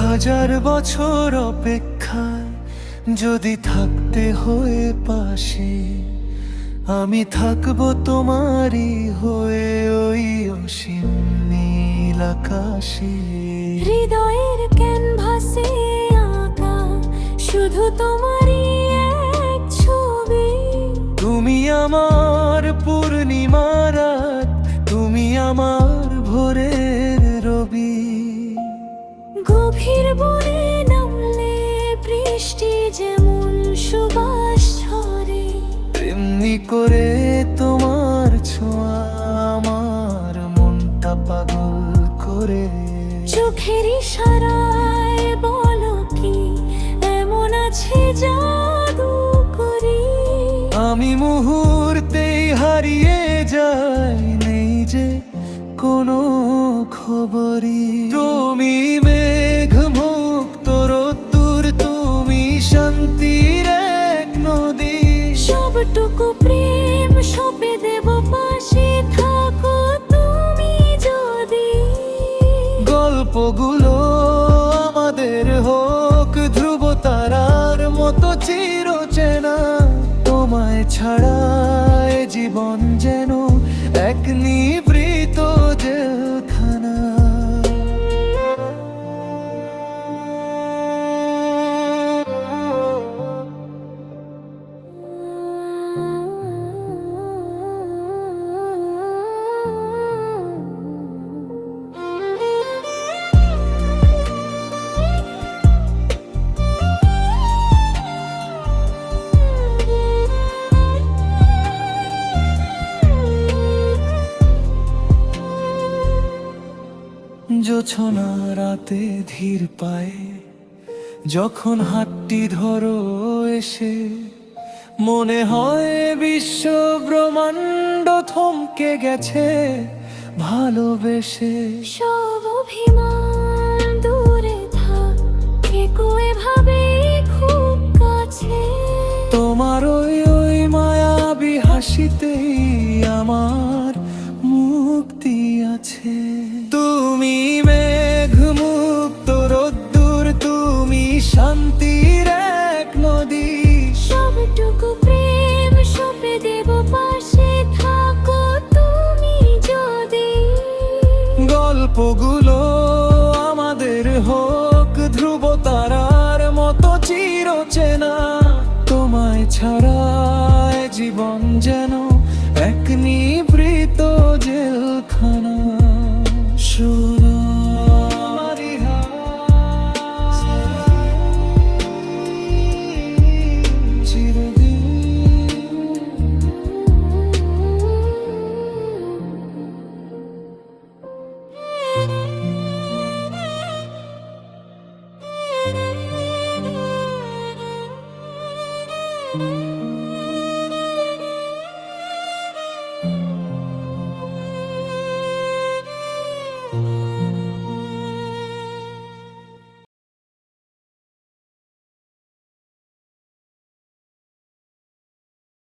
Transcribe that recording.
হাজার বছর অপেক্ষায় যদি থাকতে হয়ে পাশে আমি থাকব তোমারই হয়ে ওই অসীম নীল আকাশে। হৃদয়ের ক্যানভাসে আঁকা শুধু তোমারই এক ছবি। তুমি আমার পূর্ণিমা রাত তুমি আমার করে তোমার ছোঁয়া আমার মনটা পাগল করে। চোখের ইশারায় বলো কি এমন আছে জাদু করি? আমি মুহূর্তেই হারিয়ে যাই নেই যে কোনো খবরই। তুমি ছাড়া জীবন যেন এক নিবৃত জোছনা রাতে ধীর পায়ে যখন হাতটি ধরো এসে মনে হয় বিশ্ব ব্রহ্মাণ্ড থমকে গেছে ভালোবেসে। সব অভিমান দূরে থাক এভাবে খুব কাছে। তোমার ওই ওই মায়াবী হাসিতেই আমার গল্পগুলো আমাদের হোক, ধ্রুব তারার মতো চিরচেনা। তোমায় ছাড়া জীবন যেন এক নিবৃত জেলখানা। শুধু